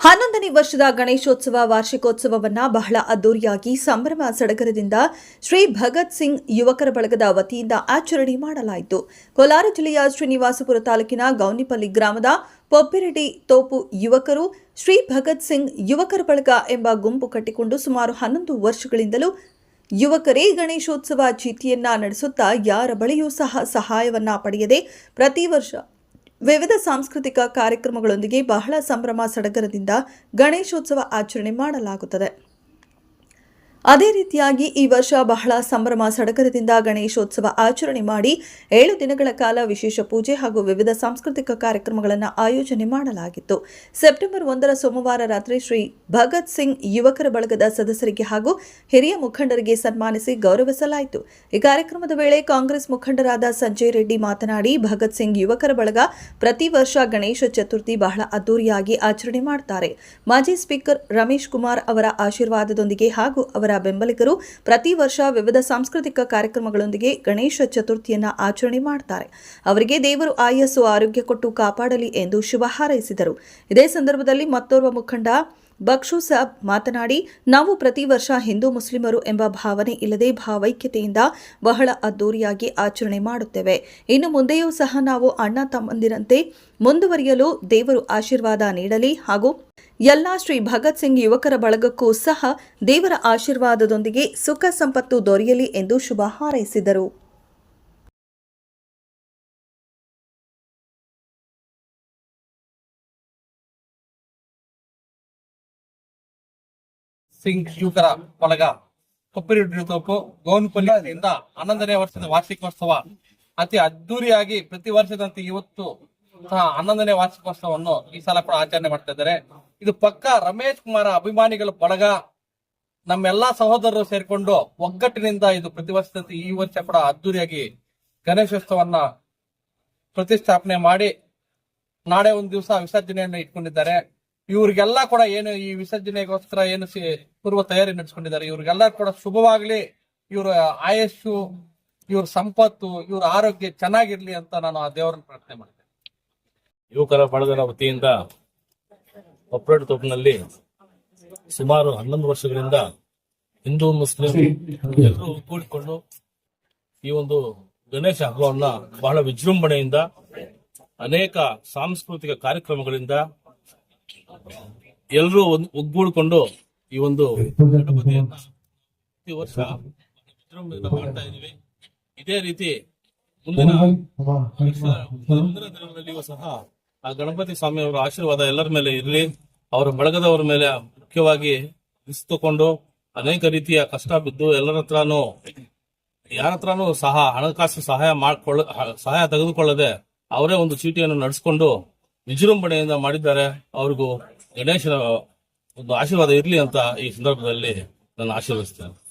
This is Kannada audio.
ಹನ್ನೊಂದನೇ ವರ್ಷದ ಗಣೇಶೋತ್ಸವ ವಾರ್ಷಿಕೋತ್ಸವವನ್ನ ಬಹಳ ಅದ್ದೂರಿಯಾಗಿ ಸಂಭ್ರಮ ಸಡಗರದಿಂದ ಶ್ರೀ ಭಗತ್ ಸಿಂಗ್ ಯುವಕರ ಬಳಗದ ವತಿಯಿಂದ ಆಚರಣೆ ಮಾಡಲಾಯಿತು. ಕೋಲಾರ ಜಿಲ್ಲೆಯ ಶ್ರೀನಿವಾಸಪುರ ತಾಲೂಕಿನ ಗೌನಿಪಲ್ಲಿ ಗ್ರಾಮದ ಪೊಪ್ಪಿರೆಡ್ಡಿ ತೋಪು ಯುವಕರು ಶ್ರೀ ಭಗತ್ ಸಿಂಗ್ ಯುವಕರ ಬಳಗ ಎಂಬ ಗುಂಪು ಕಟ್ಟಿಕೊಂಡು ಸುಮಾರು ಹನ್ನೊಂದು ವರ್ಷಗಳಿಂದಲೂ ಯುವಕರೇ ಗಣೇಶೋತ್ಸವ ಚೀಟಿಯನ್ನ ನಡೆಸುತ್ತಾ ಯಾರ ಬಳಿಯೂ ಸಹ ಸಹಾಯವನ್ನ ಪಡೆಯದೆ ಪ್ರತಿ ವರ್ಷ ವಿವಿಧ ಸಾಂಸ್ಕೃತಿಕ ಕಾರ್ಯಕ್ರಮಗಳೊಂದಿಗೆ ಬಹಳ ಸಂಭ್ರಮ ಸಡಗರದಿಂದ ಗಣೇಶೋತ್ಸವ ಆಚರಣೆ ಮಾಡಲಾಗುತ್ತದೆ. ಅದೇ ರೀತಿಯಾಗಿ ಈ ವರ್ಷ ಬಹಳ ಸಂಭ್ರಮ ಸಡಗರದಿಂದ ಗಣೇಶೋತ್ಸವ ಆಚರಣೆ ಮಾಡಿ ಏಳು ದಿನಗಳ ಕಾಲ ವಿಶೇಷ ಪೂಜೆ ಹಾಗೂ ವಿವಿಧ ಸಾಂಸ್ಕೃತಿಕ ಕಾರ್ಯಕ್ರಮಗಳನ್ನು ಆಯೋಜನೆ ಮಾಡಲಾಗಿತ್ತು. ಸೆಪ್ಟೆಂಬರ್ ಒಂದರ ಸೋಮವಾರ ರಾತ್ರಿ ಶ್ರೀ ಭಗತ್ ಸಿಂಗ್ ಯುವಕರ ಬಳಗದ ಸದಸ್ಯರಿಗೆ ಹಾಗೂ ಹಿರಿಯ ಮುಖಂಡರಿಗೆ ಸನ್ಮಾನಿಸಿ ಗೌರವಿಸಲಾಯಿತು. ಈ ಕಾರ್ಯಕ್ರಮದ ವೇಳೆ ಕಾಂಗ್ರೆಸ್ ಮುಖಂಡರಾದ ಸಂಜಯ್ ರೆಡ್ಡಿ ಮಾತನಾಡಿ, ಭಗತ್ ಸಿಂಗ್ ಯುವಕರ ಬಳಗ ಪ್ರತಿ ವರ್ಷ ಗಣೇಶ ಚತುರ್ಥಿ ಬಹಳ ಅದ್ದೂರಿಯಾಗಿ ಆಚರಣೆ ಮಾಡುತ್ತಾರೆ ಮಾಜಿ ಸ್ಪೀಕರ್ ರಮೇಶ್ ಕುಮಾರ್ ಅವರ ಆಶೀರ್ವಾದದೊಂದಿಗೆ ಹಾಗೂ ಅವರ ಬೆಂಬಲಿಗರು ಪ್ರತಿ ವರ್ಷ ವಿವಿಧ ಸಾಂಸ್ಕೃತಿಕ ಕಾರ್ಯಕ್ರಮಗಳೊಂದಿಗೆ ಗಣೇಶ ಚತುರ್ಥಿಯನ್ನ ಆಚರಣೆ ಮಾಡುತ್ತಾರೆ ಅವರಿಗೆ ದೇವರು ಆಯಸ್ಸು ಆರೋಗ್ಯ ಕೊಟ್ಟು ಕಾಪಾಡಲಿ ಎಂದು ಶುಭ ಹಾರೈಸಿದರು. ಇದೇ ಸಂದರ್ಭದಲ್ಲಿ ಮತ್ತೋರ್ವ ಮುಖಂಡ ಬಕ್ಷು ಸಾಬ್ ಮಾತನಾಡಿ, ನಾವು ಪ್ರತಿ ವರ್ಷ ಹಿಂದೂ ಮುಸ್ಲಿಮರು ಎಂಬ ಭಾವನೆ ಇಲ್ಲದೆ ಭಾವೈಕ್ಯತೆಯಿಂದ ಬಹಳ ಅದ್ದೂರಿಯಾಗಿ ಆಚರಣೆ ಮಾಡುತ್ತೇವೆ. ಇನ್ನು ಮುಂದೆಯೂ ಸಹ ನಾವು ಅಣ್ಣ ತಮ್ಮಂದಿರಂತೆ ಮುಂದುವರಿಯಲು ದೇವರು ಆಶೀರ್ವಾದ ನೀಡಲಿ ಹಾಗೂ ಎಲ್ಲ ಶ್ರೀ ಭಗತ್ ಸಿಂಗ್ ಯುವಕರ ಬಳಗಕ್ಕೂ ಸಹ ದೇವರ ಆಶೀರ್ವಾದದೊಂದಿಗೆ ಸುಖ ಸಂಪತ್ತು ದೊರೆಯಲಿ ಎಂದು ಶುಭ ಹಾರೈಸಿದರು. ಸಿಂಗ್ ಯುವಕರ ಬಳಗ ಕೊಪ್ಪರಿ ತೋಪು ಗೌನ್ಪಲ್ಲಿಯಿಂದ ಹನ್ನೊಂದನೇ ವರ್ಷದ ವಾರ್ಷಿಕೋತ್ಸವ. ಅತಿ ಅದ್ದೂರಿಯಾಗಿ ಪ್ರತಿ ವರ್ಷದಂತೆ ಇವತ್ತು ಸಹ ಹನ್ನೊಂದನೇ ವಾರ್ಷಿಕೋತ್ಸವವನ್ನು ಈ ಸಲ ಕೂಡ ಆಚರಣೆ ಮಾಡ್ತಾ ಇದ್ದಾರೆ. ಇದು ಪಕ್ಕ ರಮೇಶ್ ಕುಮಾರ ಅಭಿಮಾನಿಗಳ ಬಳಗ. ನಮ್ಮೆಲ್ಲಾ ಸಹೋದರರು ಸೇರಿಕೊಂಡು ಒಗ್ಗಟ್ಟಿನಿಂದ ಇದು ಪ್ರತಿ ವರ್ಷದಂತೆ ಈ ವರ್ಷ ಕೂಡ ಅದ್ದೂರಿಯಾಗಿ ಗಣೇಶೋತ್ಸವನ್ನ ಪ್ರತಿಷ್ಠಾಪನೆ ಮಾಡಿ ನಾಳೆ ಒಂದು ದಿವಸ ವಿಸರ್ಜನೆಯನ್ನು ಇಟ್ಕೊಂಡಿದ್ದಾರೆ. ಇವ್ರಿಗೆಲ್ಲ ಕೂಡ ಏನು ಈ ವಿಸರ್ಜನೆಗೋಸ್ಕರ ಏನು ಪೂರ್ವ ತಯಾರಿ ನಡೆಸ್ಕೊಂಡಿದ್ದಾರೆ. ಇವ್ರಿಗೆಲ್ಲ ಕೂಡ ಶುಭವಾಗ್ಲಿ. ಇವರ ಆಯಸ್ಸು, ಇವ್ರ ಸಂಪತ್ತು, ಇವ್ರ ಆರೋಗ್ಯ ಚೆನ್ನಾಗಿರ್ಲಿ ಅಂತ ನಾನು ಆ ದೇವರನ್ನ ಪ್ರಾರ್ಥನೆ ಮಾಡ್ತೇನೆ. ಯುವಕರ ಬಳಗದ ವತಿಯಿಂದ ಕೊಪ್ಪರೇಟ್ ತೋಪಿನಲ್ಲಿ ಸುಮಾರು ಹನ್ನೊಂದು ವರ್ಷಗಳಿಂದ ಹಿಂದೂ, ಮುಸ್ಲಿಂ ಎಲ್ಲರೂ ಕೂಡಿಕೊಂಡು ಈ ಒಂದು ಗಣೇಶ ಹಬ್ಬವನ್ನ ಬಹಳ ವಿಜೃಂಭಣೆಯಿಂದ ಅನೇಕ ಸಾಂಸ್ಕೃತಿಕ ಕಾರ್ಯಕ್ರಮಗಳಿಂದ ಎಲ್ಲರೂ ಒಂದು ಒಗ್ಗೂಡ್ಕೊಂಡು ಈ ಒಂದು ಗಣಪತಿಯನ್ನ ಪ್ರತಿ ವರ್ಷ ಮಾಡ್ತಾ ಇದೀವಿ ಇದೇ ರೀತಿ ಮುಂದಿನ ಮುಂದಿನ ದಿನಗಳಲ್ಲಿಯೂ ಸಹ ಆ ಗಣಪತಿ ಸ್ವಾಮಿಯವರ ಆಶೀರ್ವಾದ ಎಲ್ಲರ ಮೇಲೆ ಇರಲಿ. ಅವರ ಬಳಗದವರ ಮೇಲೆ ಮುಖ್ಯವಾಗಿ ಇಸ್ತುಕೊಂಡು ಅನೇಕ ರೀತಿಯ ಕಷ್ಟ ಬಿದ್ದು ಎಲ್ಲರ ಹತ್ರನೂ, ಯಾರ ಹತ್ರನೂ ಸಹ ಹಣಕಾಸು ಸಹಾಯ ಮಾಡ್ಕೊಳ್ಳ, ಸಹಾಯ ತೆಗೆದುಕೊಳ್ಳದೆ ಅವರೇ ಒಂದು ಚೀಟಿಯನ್ನು ನಡೆಸಿಕೊಂಡು ವಿಜೃಂಭಣೆಯಿಂದ ಮಾಡಿದ್ದಾರೆ. ಅವ್ರಿಗೂ ಗಣೇಶನ ಒಂದು ಆಶೀರ್ವಾದ ಇರಲಿ ಅಂತ ಈ ಸಂದರ್ಭದಲ್ಲಿ ನಾನು ಆಶೀರ್ವದಿಸ್ತೇನೆ.